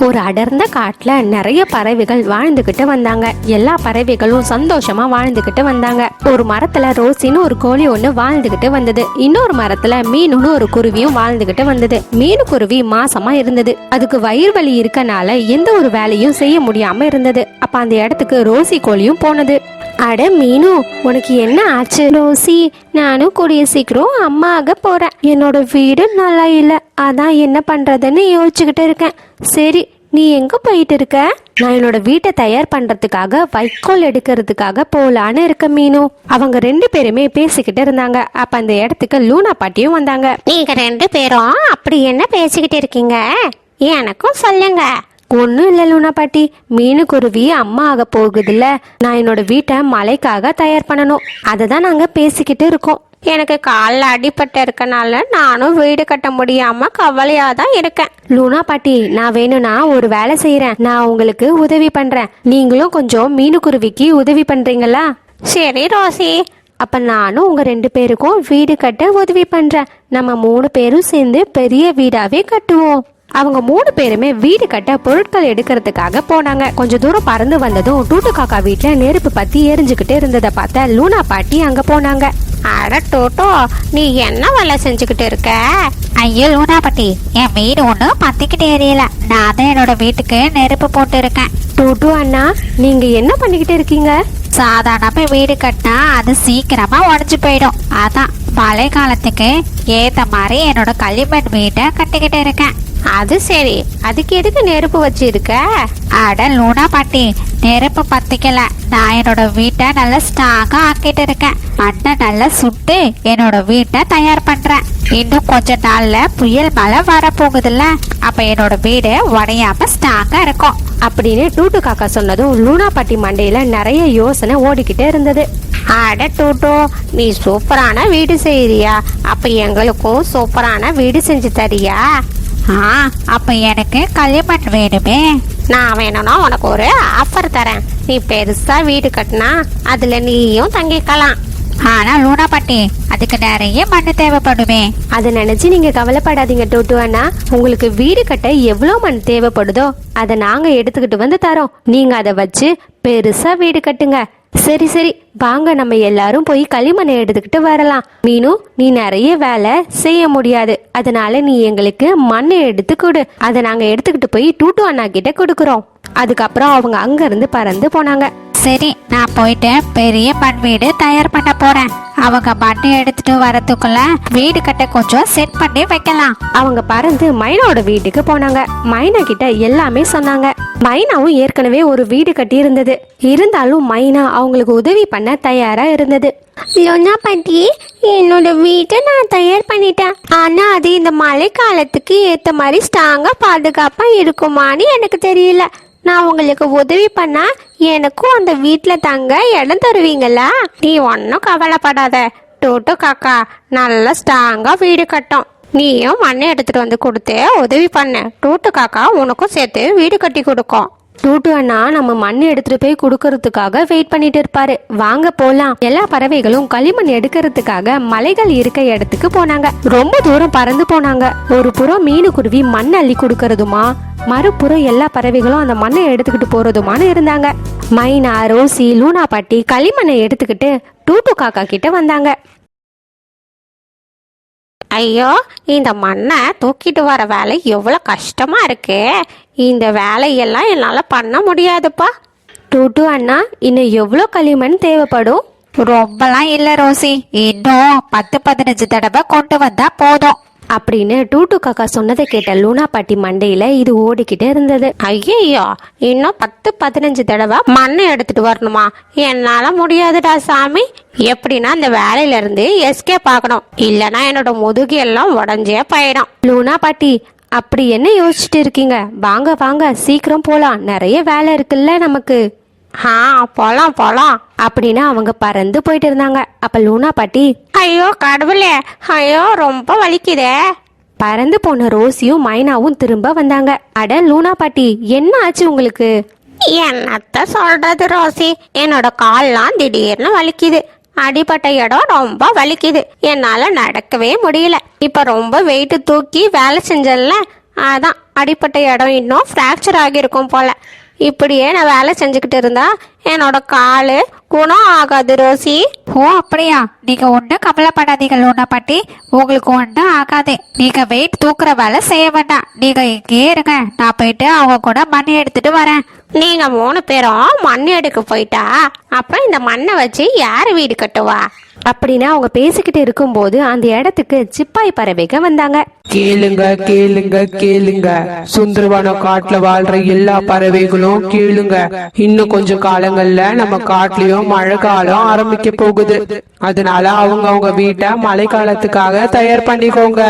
ஒரு அடர்ந்த காட்டில் நிறைய பறவைகள் வாழ்ந்துக்கிட்டு வந்தாங்க. எல்லா பறவைகளும் சந்தோஷமா வாழ்ந்துக்கிட்டு வந்தாங்க. ஒரு மரத்துல ரோசின்னு ஒரு கோழி ஒன்று வாழ்ந்துக்கிட்டு வந்தது. இன்னொரு மரத்துல மீனுன்னு ஒரு குருவியும் வாழ்ந்துக்கிட்டு வந்தது. மீன் குருவி மாசமா இருந்தது. அதுக்கு வயிறு வலி இருக்கனால எந்த ஒரு வேலையும் செய்ய முடியாம இருந்தது. அப்ப அந்த இடத்துக்கு ரோசி கோழியும் போனது. அட மீனு உனக்கு என்ன ஆச்சு? ரோசி நானும் கூடிய சீக்கிரம் அம்மா ஆக போறேன். என்னோட வீடு நல்லா இல்லை. அதான் என்ன பண்றதுன்னு யோசிச்சுக்கிட்டு இருக்கேன். சரி நீ எங்க போயிட்டு இருக்க? நான் என்னோட வீட்டை தயார் பண்றதுக்காக வைக்கோல் எடுக்கிறதுக்காக போலான்னு இருக்க மீனு. அவங்க ரெண்டு பேருமே பேசிக்கிட்டு இருந்தாங்க. அப்ப அந்த இடத்துக்கு லூனா பாட்டியும் வந்தாங்க. நீங்க ரெண்டு பேரும் அப்படி என்ன பேசிக்கிட்டு இருக்கீங்க? எனக்கும் சொல்லுங்க. ஒன்றும் இல்லை லூனா பாட்டி. மீனு குருவி அம்மா ஆக போகுதுல்ல. நான் என்னோட வீட்டை மலைக்காக தயார் பண்ணணும். அதை தான் நாங்கள் பேசிக்கிட்டு இருக்கோம். எனக்கு காலில் அடிபட்டு இருக்கனால நானும் வீடு கட்ட முடியாம கவலையா தான் இருக்கேன். லூனா பாட்டி நான் வேணும்னா ஒரு வேலை செய்யறேன் நான் உங்களுக்கு உதவி பண்றேன். நீங்களும் கொஞ்சம் மீனு குருவிக்கு உதவி பண்றீங்களா? சரி ரோசி. அப்ப நானும் உங்க ரெண்டு பேருக்கும் வீடு கட்ட உதவி பண்றேன். நம்ம மூணு பேரும் சேர்ந்து பெரிய வீடாவே கட்டுவோம். அவங்க மூணு பேருமே வீடு கட்ட பொருட்கள் எடுக்கிறதுக்காக போனாங்க. கொஞ்ச தூரம் பறந்து வந்ததும் டூட்டு காக்கா வீட்டுல நெருப்பு பத்தி எரிஞ்சுக்கிட்டு இருந்ததை பார்த்த லூனா பாட்டி அங்க போனாங்க. அட டோட்டோ நீ என்ன வேலை செஞ்சுக்கிட்டு இருக்க? ஐயோ லூனாபட்டி என் வீடு ஒன்று பத்திக்கிட்டு எரியல. நான் தான் என்னோட வீட்டுக்கு நெருப்பு போட்டு இருக்கேன் டூட்டு அண்ணா நீங்க என்ன பண்ணிக்கிட்டு இருக்கீங்க? சாதாரணமா வீடு கட்டினா அது சீக்கிரமா உடஞ்சு போயிடும். அதான் மழை காலத்துக்கு ஏத்த மாதிரி என்னோட களிமண் வீட்டை கட்டிக்கிட்டு இருக்கேன். அது சரி. அதுக்கு எதுக்கு நெருப்பு வச்சிருக்க? அட லூனா பாட்டி நெருப்பு பத்திக்கல. நான் என்னோட வீட்டை நல்லா ஸ்ட்ராங்கா ஆக்கிட்டு இருக்கேன். மண்ணை நல்லா சுட்டு என்னோட வீட்டை தயார் பண்றேன். இன்னும் கொஞ்ச நாள்ல புயல் மழை வரப்போகுதுல்ல. அப்ப என்னோட வீடு உடையாம ஸ்ட்ராங்கா இருக்கும். அப்படின்னு டூட்டு காக்கா சொன்னதும் லூனா பாட்டி மண்டையில நிறைய யோசனை ஓடிக்கிட்டே இருந்தது. அட டோட்டோ நீ சூப்பரான வீடு செய்யறியா அப்ப எங்களுக்கும் சூப்பரான வீடு செஞ்சு தரியா? ஆ அப்போ எனக்கு களிமண் வேணுமே. நான் வேணும்னா உனக்கு ஒரு ஆஃபர் தரேன். நீ பெருசாக வீடு கட்டினா அதில் நீயும் தங்கிக்கலாம். ஆனால் லூனா பாட்டி அதுக்கு நிறைய மண் தேவைப்படுமே. அதை நினைச்சு நீங்க கவலைப்படாதீங்க டோட்டு அண்ணா. உங்களுக்கு வீடு கட்ட எவ்வளோ மண் தேவைப்படுதோ அதை நாங்க எடுத்துக்கிட்டு வந்து தரோம். நீங்க அதை வச்சு பெருசா வீடு கட்டுங்க. சரி சரி. வாங்க நம்ம எல்லாரும் போய் களிமண்ணை எடுத்துக்கிட்டு வரலாம். மீனு நீ நிறைய வேலை செய்ய முடியாது. அதனால நீ எங்களுக்கு மண்ணை எடுத்து கொடு. அதை நாங்க எடுத்துக்கிட்டு போய் டூட்டு அண்ணா கிட்ட கொடுக்குறோம். அதுக்கப்புறம் அவங்க அங்கிருந்து பறந்து போனாங்க. சரி நான் போயிட்டு பெரிய மண் வீடு தயார் பண்ண போறேன். அவங்க மண் எடுத்துட்டு வரதுக்குள்ள வீடு கட்ட கொஞ்சம் செட் பண்ணி வைக்கலாம். அவங்க பறந்து மைனாவோட வீட்டுக்கு போனாங்க. மைனா கிட்ட எல்லாமே சொன்னாங்க. மைனாவும் ஏற்கனவே ஒரு வீடு கட்டி இருந்தது இருந்தாலும் மைனா அவங்களுக்கு உதவி பண்ண தயாரா இருந்தது. லோனா பாட்டி என்னோட வீட்டை நான் தயார் பண்ணிட்டேன். ஆனா அது இந்த மழை காலத்துக்கு ஏத்த மாதிரி ஸ்ட்ராங்கா பாதுகாப்பா இருக்குமான்னு எனக்கு தெரியல. நான் உங்களுக்கு உதவி பண்ணா எனக்கும் அந்த வீட்டில் தங்க இடம் தருவீங்களா? நீ ஒன்றும் கவலைப்படாத. டோட்டோ காக்கா நல்லா ஸ்ட்ராங்காக வீடு கட்டும். நீயும் மண்ணை எடுத்துட்டு வந்து கொடுத்து உதவி பண்ண. டூட்டு காக்கா உனக்கும் சேர்த்து வீடு கட்டி கொடுக்கும். டூட்டு அண்ணா நம்ம மண் எடுத்துட்டு போய் கொடுக்கறதுக்காக வெயிட் பண்ணிட்டு இருப்பாரு. வாங்க போலாம். எல்லா பறவைகளும் களிமண் எடுக்கிறதுக்காக மலைகள் இருக்க இடத்துக்கு போனாங்க. ரொம்ப தூரம் பறந்து போனாங்க. ஒரு புறம் மீனு குருவி மண் அள்ளி கொடுக்கறதுமா? மறுபுறம் எல்லா பறவைகளும் அந்த மண்ணை எடுத்துக்கிட்டு போறதுமான்னு இருந்தாங்க. மைனா ரோசி லூனா பாட்டி களிமண்ணை எடுத்துக்கிட்டு டூட்டு காக்கா கிட்ட வந்தாங்க. ஐயோ இந்த மண்ணை தூக்கிட்டு வர வேலை எவ்வளோ கஷ்டமா இருக்கு. இந்த வேலையெல்லாம் என்னால் பண்ண முடியாதுப்பா. டூட்டு அண்ணா இன்னும் எவ்வளோ களிமண் தேவைப்படும்? ரொம்பலாம் இல்ல ரோசி. இன்னும் பத்து பதினஞ்சு தடவை கொண்டு வந்தா போதும். அப்படின்னு டூட்டு காக்கா சொன்னதை கேட்ட லூனா பாட்டி மண்டையில இது ஓடிக்கிட்டே இருந்தது. ஐயோ இன்னும் பத்து பதினஞ்சு தடவை மண்ணை எடுத்துட்டு வரணுமா? என்னால முடியாதுடா சாமி. எப்படின்னா அந்த வேலையில இருந்து எஸ்கேப் ஆகணும். இல்லைன்னா என்னோட முதுகு எல்லாம் உடஞ்சே போயிடும். லூனா பாட்டி அப்படி என்ன யோசிச்சுட்டு இருக்கீங்க? வாங்க வாங்க சீக்கிரம் போலாம். நிறைய வேலை இருக்குல்ல நமக்கு. ஆ போலாம் போலாம் அப்படின்னு அவங்க பறந்து போயிட்டு இருந்தாங்க. அப்ப லூனா பாட்டி ஐயோ கடவுளே ஐயோ ரொம்ப வலிக்குதே. பறந்து போன ரோசியும் மைனாவும் திரும்ப வந்தாங்க. அட லூனா பாட்டி என்ன ஆச்சு உங்களுக்கு? என்னத்த சொல்றது ரோசி என்னோட கால்லாம் திடீர்னு வலிக்குது. அடிபட்ட இடம் ரொம்ப வலிக்குது. என்னால நடக்கவே முடியல. இப்ப ரொம்ப வெயிட்டு தூக்கி வேலை செஞ்சல அதான் அடிப்பட்ட இடம் இன்னும் ஃப்ராக்சர் ஆகியிருக்கும் போல. இப்படியே நான் வேலை செஞ்சுக்கிட்டு இருந்தா என்னோட காலு குணம் ஆகாது ரோசி. ஓ அப்படியா? நீங்க ஒன்றும் கவலைப்படாதீங்க லூனா பாட்டி. உங்களுக்கு ஒன்றும் ஆகாது. நீங்க வெயிட் தூக்குற வேலை செய்ய வேண்டாம். நீங்க இங்கேயே இருங்க. நான் போயிட்டு அவங்க கூட மணி எடுத்துட்டு வரேன். நீங்க மூணு பேரும் மண் எடுக்க போயிட்டா? அப்புறம் இந்த மண்ணை வச்சு யாரு வீடு கட்டுவா? அப்படின்னு அவங்க பேசிக்கிட்டு இருக்கும்போது அந்த இடத்துக்கு சிப்பாய் பறவைக வந்தாங்க. கேளுங்க கேளுங்க கேளுங்க. சுந்தரவன காட்டுல வாழ்ற எல்லா பறவைகளும் கேளுங்க. இன்னும் கொஞ்சம் காலங்கள்ல நம்ம காட்டுலயும் மழை காலம் ஆரம்பிக்க போகுது. அதனால அவங்க அவங்க வீட்டை மழை காலத்துக்காக தயார் பண்ணிக்கோங்க.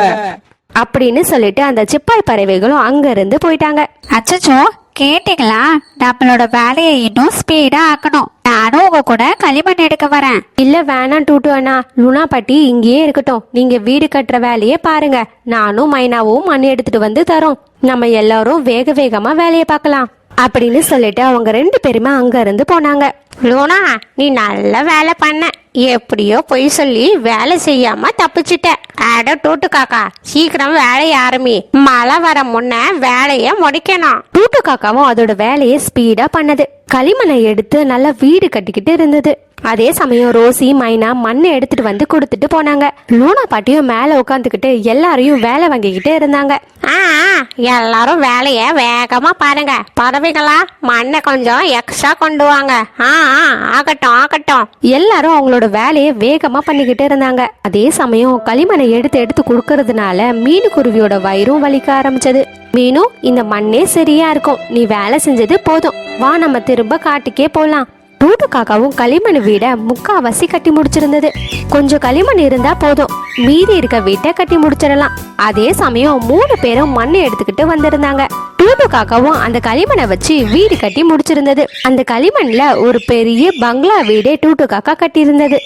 அப்படின்னு சொல்லிட்டு அந்த சிப்பாய் பறவைகளும் அங்க இருந்து போயிட்டாங்க. அச்சச்சோ கேட்டீங்களா? நம்மளோட வேலையை இன்னும் ஸ்பீடா ஆக்கணும். நானும் உங்க கூட களிமண் எடுக்க வரேன். இல்ல வேணாம் டூட்டு அண்ணா. லுனா பாட்டி இங்கேயே இருக்கட்டும். நீங்க வீடு கட்டுற வேலையை பாருங்க. நானும் மைனாவும் மண் எடுத்துட்டு வந்து தரோம். நம்ம எல்லாரும் வேக வேகமா வேலையை பார்க்கலாம். அப்படின்னு சொல்லிட்டு அவங்க ரெண்டு பேருமே அங்கேருந்து போனாங்க. லூனா நீ நல்ல வேலை பண்ண. எப்படியோ பொய் சொல்லி வேலை செய்யாம தப்பிச்சிட்ட. அட டூட்டு காக்கா சீக்கிரம் வேலையை ஆரம்பி. மழை வர முன்ன வேலையை முடிக்கணும். டூட்டு காக்காவும் அதோட வேலையை ஸ்பீடா பண்ணது. களிமண்ணை எடுத்து நல்லா வீடு கட்டிக்கிட்டு இருந்தது. அதே சமயம் ரோசி மைனா மண்ணை எடுத்துட்டு வந்து கொடுத்துட்டு போனாங்க. லூனா பாட்டியும் மேல உட்காந்துக்கிட்டு எல்லாரையும் வேலை வாங்கிக்கிட்டு இருந்தாங்க. எல்லாரும் வேலைய வேகமா பாருங்க. பறவைகளா மண்ணை கொஞ்சம் எக்ஸ்ட்ரா கொண்டு வாங்க. ஆகட்டும் ஆகட்டும். எல்லாரும் அவங்களோட வேலையை வேகமா பண்ணிக்கிட்டு இருந்தாங்க. அதே சமயம் களிமண்ணை எடுத்து எடுத்து கொடுக்கறதுனால மீன் குருவியோட வயிறும் வலிக்க ஆரம்பிச்சது. மீனு இந்த மண்ணே சரியா இருக்கும். நீ வேலை செஞ்சது போதும். வா நம்ம திரும்ப காட்டுக்கே போலாம். டூட்டு காக்காவும் களிமண் வீட முக்காவாசி கட்டி முடிச்சிருந்தது. கொஞ்சம் களிமண் இருந்தா போதும். மீதி இருக்க வீட்டை கட்டி முடிச்சிடலாம். அதே சமயம் மூணு பேரும் மண்ணை எடுத்துக்கிட்டு வந்திருந்தாங்க. டூட்டு காக்காவும் அந்த களிமண்ணை வச்சு வீடு கட்டி முடிச்சிருந்தது. அந்த களிமண்ல ஒரு பெரிய பங்களா வீடே டூட்டு காக்கா கட்டியிருந்தது.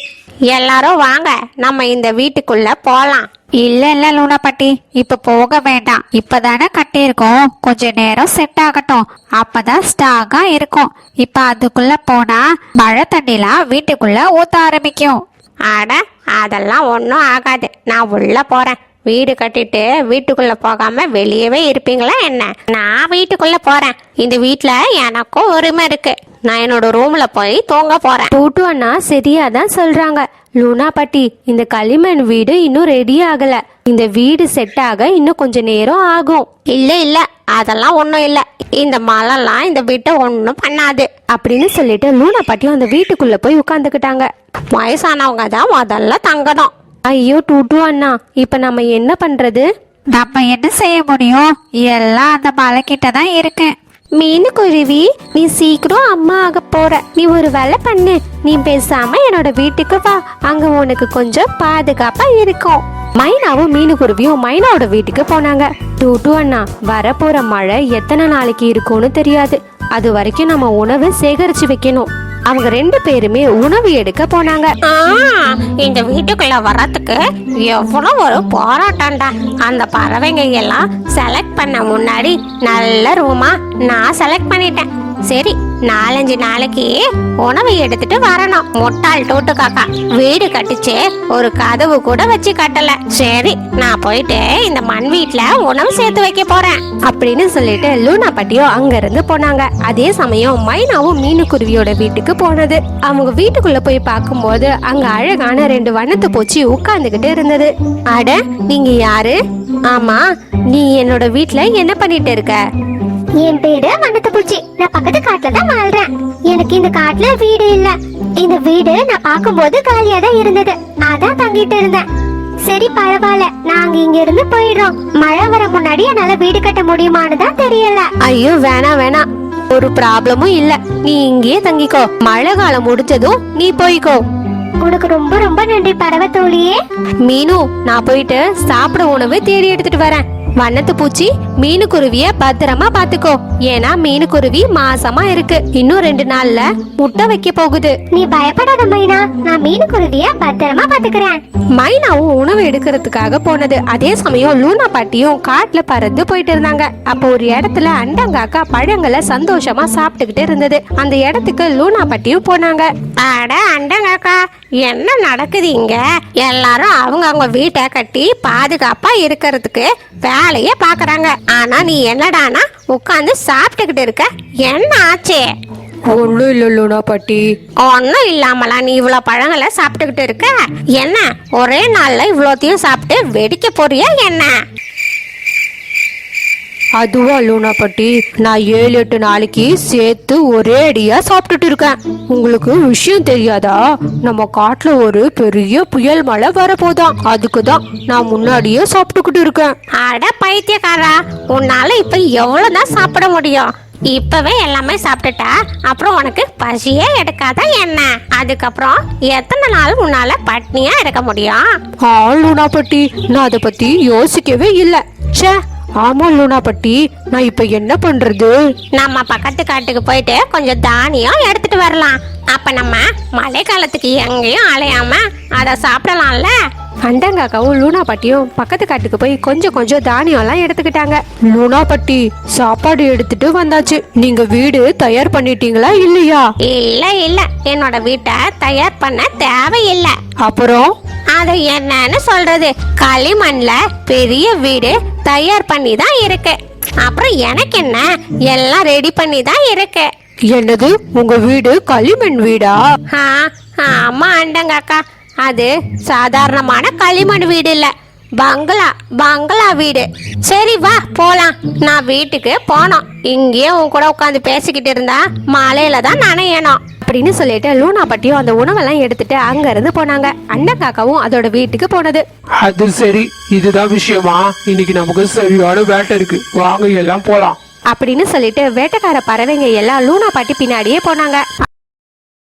எல்லாரும் வாங்க நம்ம இந்த வீட்டுக்குள்ள போலாம். இல்ல இல்ல லூனா பாட்டி இப்ப போக வேண்டாம். இப்பதானே கட்டியிருக்கோம். கொஞ்ச நேரம் செட் ஆகட்டும். அப்பதான் ஸ்ட்ராங்கா இருக்கும். இப்ப அதுக்குள்ள போனா மழை தண்ணிலாம் வீட்டுக்குள்ள ஊத்த ஆரம்பிக்கும். அட அதெல்லாம் ஒன்றும் ஆகாது. நான் உள்ள போறேன். வீடு கட்டிட்டு வீட்டுக்குள்ள போகாம வெளியவே இருப்பீங்களா என்ன? நான் வீட்டுக்குள்ள போறேன். இந்த வீட்ல எனக்கும் உரிமை இருக்கு. நான் என்னோட ரூம்ல போய் தூங்க போறேன். டூட்டு அண்ணா சரியா தான் சொல்றாங்க. லூனா பாட்டி இந்த களிமண் வீடு இன்னும் ரெடி ஆகல. இந்த வீடு செட் ஆக இன்னும் கொஞ்ச நேரம் ஆகும். இல்ல இல்ல அதெல்லாம் ஒன்றும் இல்ல. இந்த மழைலாம் இந்த வீட்டை ஒன்றும் பண்ணாது. அப்படின்னு சொல்லிட்டு லூனா பாட்டியும் அந்த வீட்டுக்குள்ள போய் உட்காந்துக்கிட்டாங்க வயசானவங்க தான் முதல்ல தங்கணும். ஐயோ டூட்டு அண்ணா இப்ப நம்ம என்ன பண்றது? நம்ம என்ன செய்ய முடியும்? எல்லாம் அந்த மலை கிட்ட தான் இருக்கு. மீனுக்குருவி நீ சீக்கிரம் அம்மா ஆக போற. நீ ஒரு வேலை பண்ணு. நீ பேசாம என்னோட வீட்டுக்கு வா. அங்க உனக்கு கொஞ்சம் பாதுகாப்பா இருக்கும். மைனாவும் மீனுக்குருவியும் மைனாவோட வீட்டுக்கு போனாங்க. டூட்டு அண்ணா வரப்போற மழை எத்தனை நாளைக்கு இருக்கும்னு தெரியாது. அது வரைக்கும் நம்ம உணவு சேகரிச்சு வைக்கணும். அவங்க ரெண்டு பேருமே உணவு எடுக்க போனாங்க. ஆ, இந்த வீட்டுக்குள்ள வர்றதுக்கு எவ்வளவு ஒரு போராட்டம்டா. அந்த பறவைங்க எல்லாம் செலக்ட் பண்ண முன்னாடி நல்ல ரூமா நான் செலக்ட் பண்ணிட்டேன். சரி நாலஞ்சு நாளைக்கு உணவு எடுத்துட்டு வரணும். முட்டாள் டூட்டு காக்கா வீடு கட்டிச்சு ஒரு கதவு கூட வச்சு கட்டல. சரி நான் போயிட்டு இந்த மண் வீட்டுல உணவு சேர்த்து வைக்க போறேன். அப்படின்னு சொல்லிட்டு லூனா பாட்டியும் அங்க இருந்து போனாங்க. அதே சமயம் மைனாவும் மீனுக்குருவியோட வீட்டுக்கு போனது. அவங்க வீட்டுக்குள்ள போய் பார்க்கும்போது அங்க அழகான ரெண்டு வண்ணத்து பூச்சி உட்கார்ந்துகிட்டு இருந்தது. அட நீங்க யாரு? ஆமா நீ என்னோட வீட்டுல என்ன பண்ணிட்டு இருக்க? என் பேரு வண்ணத்துப்பூச்சி. நான் பக்கத்து காட்டுல தான் வாழ்றேன். எனக்கு இந்த காட்டுல வீடு இல்ல. இந்த வீடு நான் பார்க்கும்போது காலியா தான் இருந்தது. அதான் தங்கிட்டு இருந்தேன். சரி பரவாயில்ல. நாங்க இங்க இருந்து போயிடுறோம். மழை வர முன்னாடி என்னால வீடு கட்ட முடியுமான்னு தான் தெரியல. ஐயோ வேணாம் வேணாம் ஒரு ப்ராப்ளமும் இல்ல. நீ இங்கேயே தங்கிக்கோ. மழை காலம் முடிஞ்சதும் நீ போய்க்கோ. உனக்கு ரொம்ப ரொம்ப நன்றி பறவை தோழியே மீனு நான் போயிட்டு சாப்பிட உணவு தேடி எடுத்துட்டு வரேன். வண்ணத்து பூச்சி மீனு குருவிய பத்திரமா பாத்துக்கோ. ஏன்னா மீனு குருவி மாசமா இருக்கு. இன்னும் ரெண்டு நாள்ல முட்டை வைக்க போகுது. நீ பயப்படாத மைனா. நான் மீன் குருவிய பத்திரமா பாத்துக்கிறேன். மைனாவும் உணவு எடுக்கிறதுக்காக போனது. அதே சமயம் லூனா பாட்டியும் காட்டுல பறந்து போயிட்டு இருந்தாங்க. அப்போ ஒரு இடத்துல அண்டங்காக்கா பழங்களை சந்தோஷமா சாப்பிட்டுக்கிட்டு இருந்தது. அந்த இடத்துக்கு லூனா பாட்டியும் போனாங்க. அட அண்டங்காக்கா என்ன நடக்குது இங்க? எல்லாரும் அவங்க அவங்க வீட்டை கட்டி பாதுகாப்பா இருக்கிறதுக்கு வேலையை பாக்குறாங்க ஆனா நீ என்னடானா உட்காந்து சாப்பிட்டுக்கிட்டு இருக்க? என்ன ஆச்சு? ஒன்றும் இல்லை லூனா பாட்டி. ஒன்றும் இல்லாமலா நீ இவ்வளோ பழங்களை சாப்பிட்டுக்கிட்டு இருக்க? என்ன ஒரே நாள்ல இவ்வளோத்தையும் சாப்பிட்டு வெடிக்க போறியா என்ன? அதுவா லூனா பாட்டி நான் ஏழு எட்டு நாளைக்கு சேர்த்து ஒரே அடியா சாப்பிட்டுட்டு இருக்கேன். உங்களுக்கு விஷயம் தெரியாதா? நம்ம காட்டுல ஒரு பெரிய புயல் மழை வரப்போதாம் அதுக்கு தான் நான் முன்னாடியே சாப்பிட்டுக்கிட்டு இருக்கேன். அட பைத்தியக்காரா உன்னால இப்ப எவ்வளவுதான் சாப்பிட முடியும்? இப்பவே எல்லாமே சாப்பிட்டுட்டா அப்புறம் உனக்கு பசியே எடுக்காத என்ன? அதுக்கப்புறம் எத்தனை நாள் உன்னால பட்னியா இருக்க முடியும்? ஆ லூனா பாட்டி நான் அதை பத்தி யோசிக்கவே இல்லை. ச்சே ஆமா லூனா பாட்டி நான் இப்ப என்ன பண்றது? நம்ம பக்கத்து காட்டுக்கு போயிட்டு கொஞ்சம் தானியம் எடுத்துட்டு வரலாம். அப்ப நம்ம மழை காலத்துக்கு எங்கேயும் அலையாம அதை சாப்பிடலாம்ல? அண்டங்காக்காவும் லூனா பாட்டியும் பக்கத்து காட்டுக்கு போய் கொஞ்சம் கொஞ்சம் தானியம்லாம் எடுத்துக்கிட்டாங்க. லூனா பாட்டி சாப்பாடு எடுத்துட்டு வந்தாச்சு. நீங்க வீடு தயார் பண்ணிட்டீங்களா இல்லையா? இல்ல இல்ல. என்னோட வீட்டை தயார் பண்ண தேவையில்லை. அப்புறம்? அது என்னன்னு சொல்றது. களிமண்ல பெரிய வீடு தயார் பண்ணி தான் இருக்கு. அப்புறம் எனக்கு என்ன? எல்லாம் ரெடி பண்ணி தான் இருக்கு. என்னது? உங்க வீடு களிமண் வீடா? ஆமா அண்டங்காக்கா அது சாதாரணமான களிமண் வீடு இல்ல. பங்களா பங்களா வீடு. சரி வா போலாம். நான் வீட்டுக்கு போனோம். இங்கேயே உன் கூட உட்காந்து பேசிக்கிட்டு இருந்தா மழையில தான் நனையணும். அப்படின்னு சொல்லிட்டு லூனா பாட்டியும் அந்த உணவெல்லாம் எடுத்துட்டு அங்க இருந்து போனாங்க. அண்டங்காக்காவும் அதோட வீட்டுக்கு போனது. அது சரி இதுதான் விஷயமா? இன்னைக்கு நமக்கு சரியான வேட்டை இருக்கு. வாங்க எல்லாம் போலாம். அப்படின்னு சொல்லிட்டு வேட்டைக்கார பறவைங்க எல்லாம் லூனா பாட்டி பின்னாடியே போனாங்க.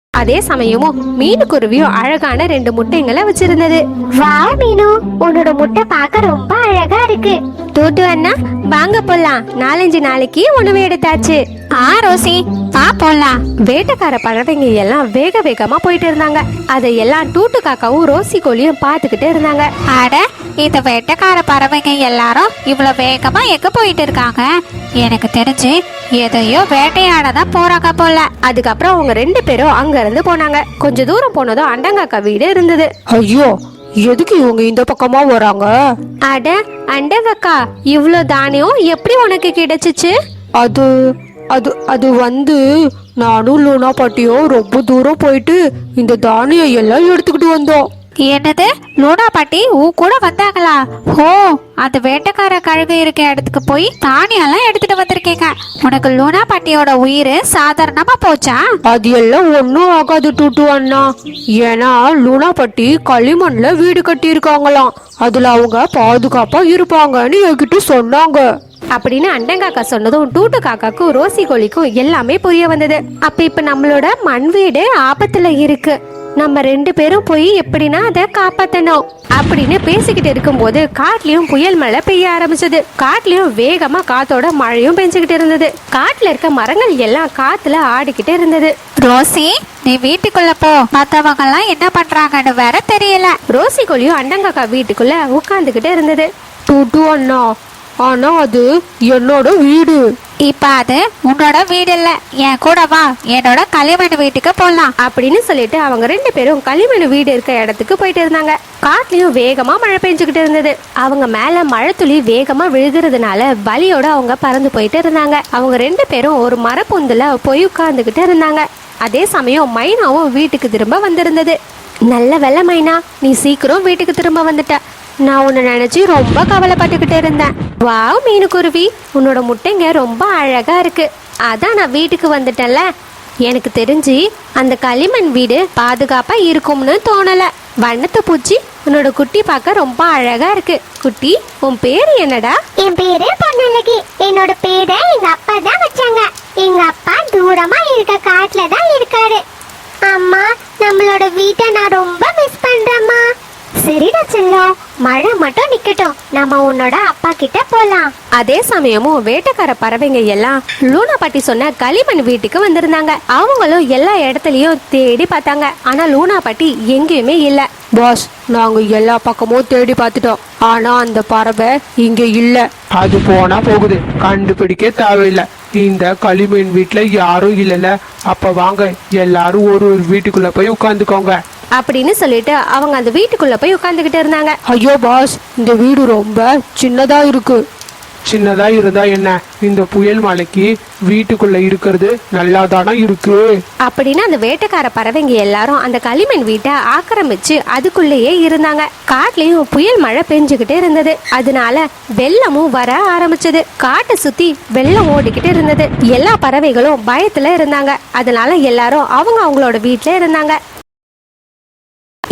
அதே சமயமும் மீனுக்குருவியும் அழகான ரெண்டு முட்டைங்களை வச்சிருந்தது. வாவ் மீனு. உன்னோட முட்டை பார்க்க ரொம்ப அழகா இருக்கு. டூட்டு அண்ணா வாங்க போலாம். நாலஞ்சு நாளைக்கு உணவு எடுத்தாச்சு. ஆ ரோசி. வா போலாம். வேட்டைக்கார பறவைங்க எல்லாம் வேக வேகமா போயிட்டு இருந்தாங்க. அதை எல்லாம் டூட்டு காக்காவும் ரோசி கோழியும் பார்த்துக்கிட்டு இருந்தாங்க. அட இந்த வெட்டக்கார பறவைங்க எல்லாரும் இவ்வளவு வேகமா எங்க போயிட்டு இருக்காங்க? எனக்கு தெரிஞ்சு எதையோ வேட்டையாட தான் போறாங்க போல. அதுக்கப்புறம் அவங்க ரெண்டு பேரும் அங்க இருந்து போனாங்க. கொஞ்ச தூரம் போனதும் அண்டங்காக்கா வீடு இருந்தது. ஐயோ எதுக்கு இவங்க இந்த பக்கமா வராங்க? அட அண்டங்கக்கா இவ்ளோ தானியம் எப்படி உனக்கு கிடைச்சிச்சு? அது அது அது வந்து நானும் லூனா பாட்டியும் ரொம்ப தூரம் போயிட்டு இந்த தானியம் எல்லாம் எடுத்துக்கிட்டு வந்தோம். என்னது? லூனா பாட்டி ஊ கூட வந்தாங்களா? ஓ அந்த வேட்டைக்கார கழுகு இருக்க இடத்துக்கு போய் தானியெல்லாம் எடுத்துட்டு வந்திருக்கீங்க. உனக்கு லூனா பாட்டியோட உயிர் சாதாரணமா போச்சா? அது எல்லாம் ஒன்றும் ஆகாது டூட்டு அண்ணா. ஏன்னா லூனா பட்டி களிமண்ல வீடு கட்டி இருக்காங்களாம் அதுல அவங்க பாதுகாப்பா இருப்பாங்கன்னு என்கிட்ட சொன்னாங்க. அப்படின்னு அண்டங்காக்கா சொன்னதும் டூட்டு காக்காக்கும் ரோசி கோழிக்கும் எல்லாமே புரிய வந்தது. அப்ப இப்ப நம்மளோட மண் வீடு ஆபத்துல இருக்கு. நம்ம ரெண்டு பேரும் போய் எப்படின்னா அதை காப்பாத்தணும் அப்படின்னு பேசிக்கிட்டு இருக்கும்போது காட்டுலயும் புயல் மழை பெய்ய ஆரம்பிச்சது. காட்டுலயும் வேகமா காத்தோட மழையும் பெஞ்சுக்கிட்டு இருந்தது. காட்டுல இருக்க மரங்கள் எல்லாம் காத்துல ஆடிக்கிட்டு இருந்தது. ரோசி நீ வீட்டுக்குள்ள போ. மத்தவங்க எல்லாம் என்ன பண்றாங்கன்னு வேற தெரியல. ரோசி கோழியும் அண்டங்காக்கா வீட்டுக்குள்ள உட்கார்ந்துகிட்டு இருந்தது. டூட்டு அண்ணா ஆனா அது என்னோட வீடு. இப்ப அது உன்னோட வீடு இல்ல என் கூட வா. என்னோட களிமண் வீட்டுக்கு போலாம். அப்படின்னு சொல்லிட்டு அவங்க ரெண்டு பேரும் களிமண் வீடு இருக்க இடத்துக்கு போயிட்டு இருந்தாங்க. காட்டுலயும் வேகமா மழை பெஞ்சுக்கிட்டு இருந்தது. அவங்க மேல மழை துளி வேகமா விழுகிறதுனால வலியோட அவங்க பறந்து போயிட்டு இருந்தாங்க. அவங்க ரெண்டு பேரும் ஒரு மரப்பொந்துல போய் உட்கார்ந்துகிட்டு இருந்தாங்க. அதே சமயம் மைனாவும் வீட்டுக்கு திரும்ப வந்திருந்தது. நல்ல வெள்ள மைனா நீ சீக்கிரம் வீட்டுக்கு திரும்ப வந்துட்ட. நான் உன்னை நினச்சி ரொம்ப கவலைப்பட்டுக்கிட்டு இருந்தேன். வாவ் மீனுக்குருவி. உன்னோட முட்டைங்க ரொம்ப அழகாக இருக்கு. அதான் நான் வீட்டுக்கு வந்துட்டேன்ல. எனக்கு தெரிஞ்சு அந்த களிமண் வீடு பாதுகாப்பாக இருக்கும்னு தோணலை. வண்ணத்தை பூச்சி உன்னோட குட்டி பார்க்க ரொம்ப அழகா இருக்கு. குட்டி உன் பேர் என்னடா? என் பேரு பொன்னழகி. என்னோட பேரை எங்க அப்பா தான் வச்சாங்க எங்க அப்பா தூரமா இருக்க காட்டுல தான் இருக்காரு அம்மா நம்மளோட வீட்டை நான் ரொம்ப மிஸ் பண்றேம்மா சரிடா செல்லம் மழை மட்டும் நிக்கட்டும். நம்ம உன்னோட அப்பா கிட்ட போலாம். அதே சமயமும் வேட்டைக்கார பறவைங்க எல்லாம் லூனா பாட்டி சொன்ன களிமண் வீட்டுக்கு வந்திருந்தாங்க. அவங்களும் எல்லா இடத்துலயும் தேடி பார்த்தாங்க. ஆனா லூனா பாட்டி எங்கேயுமே இல்ல. பாஸ் நாங்க எல்லா பக்கமும் தேடி பார்த்துட்டோம். ஆனா அந்த பறவை இங்க இல்ல. அது போனா போகுது. கண்டுபிடிக்க தேவையில்லை. இந்த களிமண் வீட்ல யாரும் இல்லல அப்ப வாங்க எல்லாரும் ஒரு ஒரு வீட்டுக்குள்ள போய் உட்காந்துக்கோங்க. அப்படின்னு சொல்லிட்டு அவங்க அந்த வீட்டுக்குள்ள போய் உட்காந்துக்கிட்டு இருந்தாங்க. ஐயோ பாஸ் இந்த வீடு ரொம்ப சின்னதா இருக்கு. சின்னதா இருந்தா என்ன? இந்த புயல் மலைக்கு வீட்டுக்குள்ள இருக்கிறது நல்லா தானே இருக்கு? அப்படின்னு அந்த வேட்டைக்கார பறவைங்க எல்லாரும் அந்த களிமண் வீட்டை ஆக்கிரமிச்சு அதுக்குள்ளேயே இருந்தாங்க. காட்டுலயும் புயல் மழை பெஞ்சுக்கிட்டே இருந்தது. அதனால வெள்ளமும் வர ஆரம்பிச்சது. காட்டை சுத்தி வெள்ளம் ஓடிக்கிட்டு இருந்தது. எல்லா பறவைகளும் பயத்துல இருந்தாங்க. அதனால எல்லாரும் அவங்க அவங்களோட வீட்ல இருந்தாங்க.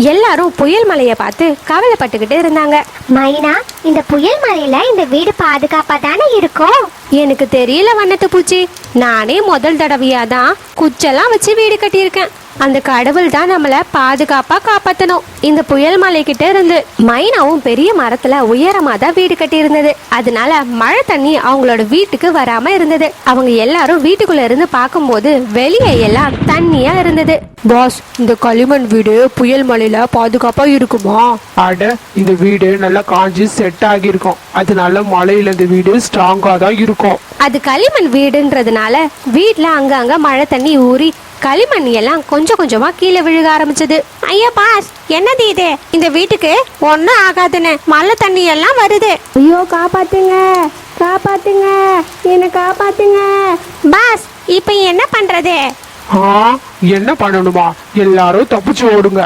எல்லாரும் புயல் மலையை பார்த்து கவலைப்பட்டுக்கிட்டு இருந்தாங்க. மைனா இந்த புயல் மலையில இந்த வீடு பாதுகாப்பா தானே இருக்கும்? எனக்கு தெரியல வண்ணத்து பூச்சி நானே முதல் தடவையா தான் குச்செல்லாம் வச்சு வீடு கட்டியிருக்கேன். அந்த கடவுள் தான் நம்மள பாதுகாப்பா காப்பாத்தணும். இந்த புயல் மலை கிட்ட இருந்து மைனாவும் பெரிய மரத்துல உயரமா தான் வீடு கட்டி இருந்தது அதனால மழை தண்ணி அவங்களோட வீட்டுக்கு வராம இருந்தது. அவங்க எல்லாரும் வீட்டுக்குள்ள இருந்து பார்க்கும்போது வெளியே எல்லாம் தண்ணியா இருந்தது. பாஸ் இந்த களிமண் வீடு புயல் மலையில பாதுகாப்பா இருக்குமா? அட இந்த வீடு நல்லா காஞ்சி செட் ஆகியிருக்கும். அதனால மலையில இந்த வீடு ஸ்ட்ராங்கா தான் இருக்கும். அது களிமண் வீடுன்றதுனால வீட்ல அங்கங்க மழை தண்ணி ஊறி களிமண் எல்லாம் கொஞ்சம் கொஞ்சமா கீழே விழுக ஆரம்பிச்சது. ஐயா பாஸ் என்னது இது? இந்த வீட்டுக்கு ஒன்றும் ஆகாதுன்னு மழை தண்ணி எல்லாம் வருது. ஐயோ காப்பாத்துங்க காப்பாத்துங்க என்ன காப்பாத்துங்க. பாஸ் இப்போ என்ன பண்றது? என்ன பண்ணணுமா? எல்லாரும் தப்பிச்சு ஓடுங்க.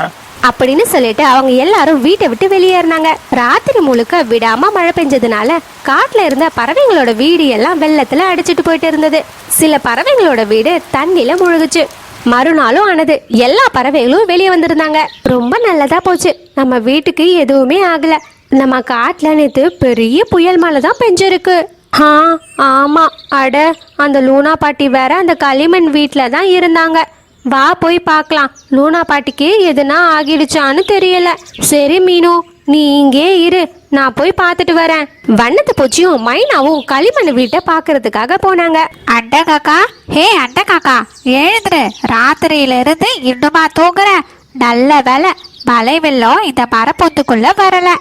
அப்படின்னு சொல்லிட்டு அவங்க எல்லாரும் வீட்டை விட்டு வெளியேறினாங்க. ராத்திரி முழுக்க விடாம மழை பெஞ்சதுனால காட்டுல இருந்த பறவைங்களோட வீடு எல்லாம் வெள்ளத்துல அடிச்சிட்டு போயிட்டு இருந்தது. சில பறவைங்களோட வீடு தண்ணில முழுகுச்சு. மறுநாளும் ஆனது. எல்லா பறவைகளும் வெளியே வந்திருந்தாங்க. ரொம்ப நல்லதா போச்சு. நம்ம வீட்டுக்கு எதுவுமே ஆகல. நம்ம காட்டில் நேற்று பெரிய புயல் மழை தான் பெஞ்சிருக்கு. ஆ ஆமாம் அட அந்த லூனா பாட்டி வேற அந்த களிமண் வீட்டில் தான் இருந்தாங்க. வா போய் பார்க்கலாம். லூனா பாட்டிக்கு எதுனா ஆகிடுச்சான்னு தெரியல. சரி மீனு நீ இங்கே இரு. நான் போய் பார்த்துட்டு வரேன். வண்ணத்து பூச்சியும் மைனாவும் களிமண் வீட்டை பார்க்கறதுக்காக போனாங்க. அண்ட காக்கா ஹே அண்ட காக்கா எழுந்துரு. ராத்திரியில இருந்து இன்னுமா தூங்குற? நல்ல வேலை மழை வெள்ளம் இந்த மரப்பொத்துக்குள்ள வரல.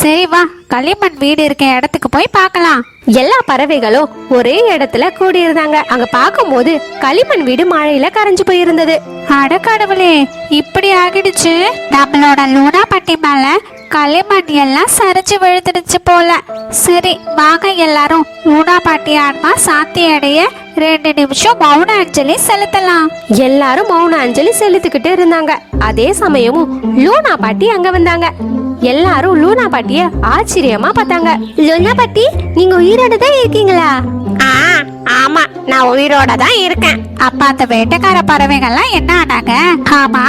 சரி வா களிமண் வீடு இருக்க இடத்துக்கு போய் பார்க்கலாம். எல்லா பறவைகளும் ஒரே இடத்துல கூடியிருந்தாங்க. அங்க பார்க்கும்போது களிமண் வீடு மழையில கரைஞ்சு போயிருந்தது. அட கடவுளே இப்படி ஆகிடுச்சு. நம்மளோட லூனா பட்டி மேல களிமண் எல்லாம் சரிஞ்சு விழுந்துடுச்சு போல. சரி வாங்க எல்லாரும் லூனா பாட்டி ஆன்மா சாந்தி அடைய ரெண்டு நிமிஷம் மௌன அஞ்சலி செலுத்தலாம். எல்லாரும் மௌன அஞ்சலி செலுத்திக்கிட்டு இருந்தாங்க. அதே சமயமும் லூனா பாட்டி அங்க வந்தாங்க. எல்லாரும் லூனா பாட்டிய ஆச்சரியமா பார்த்தாங்க. லுனா பாட்டி நீங்க உயிரோட தான் இருக்கீங்களா? ஆ ஆமா நான் உயிரோட தான் இருக்கேன். அப்ப அந்த வேட்டைக்கார பறவைகள்லாம் என்ன ஆனாங்க? ஆமா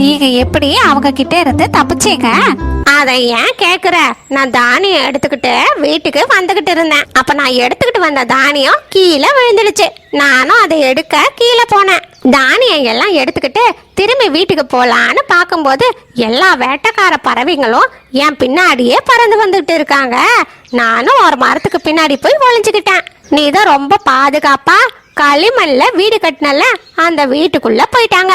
நீங்க எப்படி அவங்க கிட்ட இருந்து தப்பிச்சீங்க? அதை ஏன் கேக்குற? நான் தானியம் எடுத்துக்கிட்டு வீட்டுக்கு வந்துகிட்டு இருந்தேன். அப்ப நான் எடுத்துக்கிட்டு வந்த தானியம் கீழே விழுந்துடுச்சு. நானும் அதை எடுக்க கீழே போனேன். தானியம் எல்லாம் எடுத்துக்கிட்டு திரும்பி வீட்டுக்கு போகலான்னு பார்க்கும்போது எல்லா வேட்டைக்கார பறவைங்களும் என் பின்னாடியே பறந்து வந்துட்டு இருக்காங்க. நானும் ஒரு மரத்துக்கு பின்னாடி போய் ஒளிஞ்சுக்கிட்டேன். நீ தான் ரொம்ப பாதுகாப்பா? களிமண்ல வீடு கட்டினல அந்த வீட்டுக்குள்ள போயிட்டாங்க.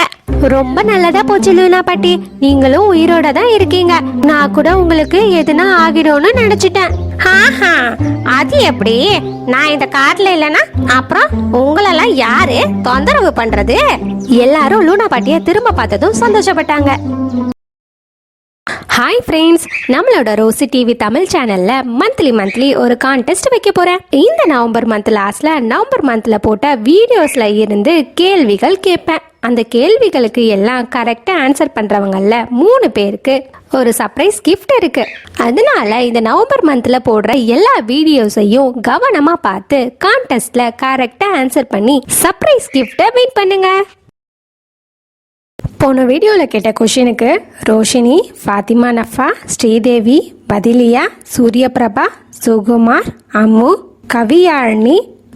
ரொம்ப நல்லதா போச்சு லூனா பாட்டி. நீங்களும் உயிரோட தான் இருக்கீங்க. நான் கூட உங்களுக்கு எதுனா ஆகிடும்னு நினைச்சிட்டேன். ஆஹா அது எப்படி? நான் இந்த காட்டுல இல்லைன்னா அப்புறம் உங்களெல்லாம் யாரு தொந்தரவு பண்றது? எல்லாரும் லூனா பாட்டிய திரும்ப பார்த்ததும் சந்தோஷப்பட்டாங்க. ஹாய் ஃப்ரெண்ட்ஸ் நம்மளோட ரோசி டிவி தமிழ் சேனலில் மந்த்லி மந்த்லி ஒரு கான்டெஸ்ட் வைக்க போகிறேன் இந்த நவம்பர் மந்த் லாஸ்ட்டில் நவம்பர் மந்தில் போட்ட வீடியோஸில் இருந்து கேள்விகள் கேட்பேன். அந்த கேள்விகளுக்கு எல்லாம் கரெக்டாக ஆன்சர் பண்ணுறவங்களில் மூணு பேருக்கு ஒரு சர்ப்ரைஸ் கிஃப்ட் இருக்குது அதனால இந்த நவம்பர் மந்தில் போடுற எல்லா வீடியோஸையும் கவனமாக பார்த்து கான்டெஸ்ட்டில் கரெக்டாக ஆன்சர் பண்ணி சர்ப்ரைஸ் கிஃப்ட்டை வெயிட் பண்ணுங்கள் போன வீடியோவில் கேட்ட கொஷினுக்கு ரோஷினி ஃபாத்திமா நஃபா ஸ்ரீதேவி பதிலியா சூரியபிரபா சுகுமார் அம்மு கவியாழினி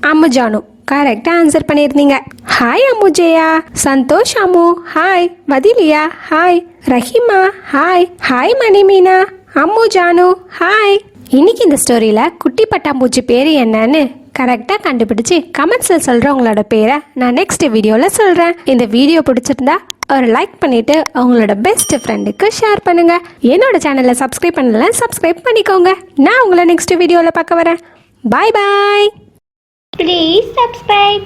அம்முஜானு. கரெக்டாக ஆன்சர் பண்ணியிருந்தீங்க. Hi Ammujaya. Santhosh Ammu. Hi பதிலியா hi Rahima. Hi hi Manimeena. Ammu Janu hi இன்னைக்கு இந்த ஸ்டோரியில் குட்டி பட்டாம்பூச்சி பேர் என்னன்னு கரெக்டாக கண்டுபிடிச்சி கமெண்ட்ஸில் சொல்கிறவங்களோட பேரை நான் நெக்ஸ்ட் வீடியோவில் சொல்கிறேன் இந்த வீடியோ பிடிச்சிருந்தா ஒரு லைக் பண்ணிவிட்டு அவங்களோட பெஸ்ட் ஃப்ரெண்டுக்கு ஷேர் பண்ணுங்க. என்னோட சேனலை சப்ஸ்கிரைப் பண்ணலாம் சப்ஸ்கிரைப் பண்ணிக்கோங்க. நான் உங்களை நெக்ஸ்ட் வீடியோவில் பார்க்க வரேன். பாய் பாய் ப்ளீஸ் சப்ஸ்கிரைப்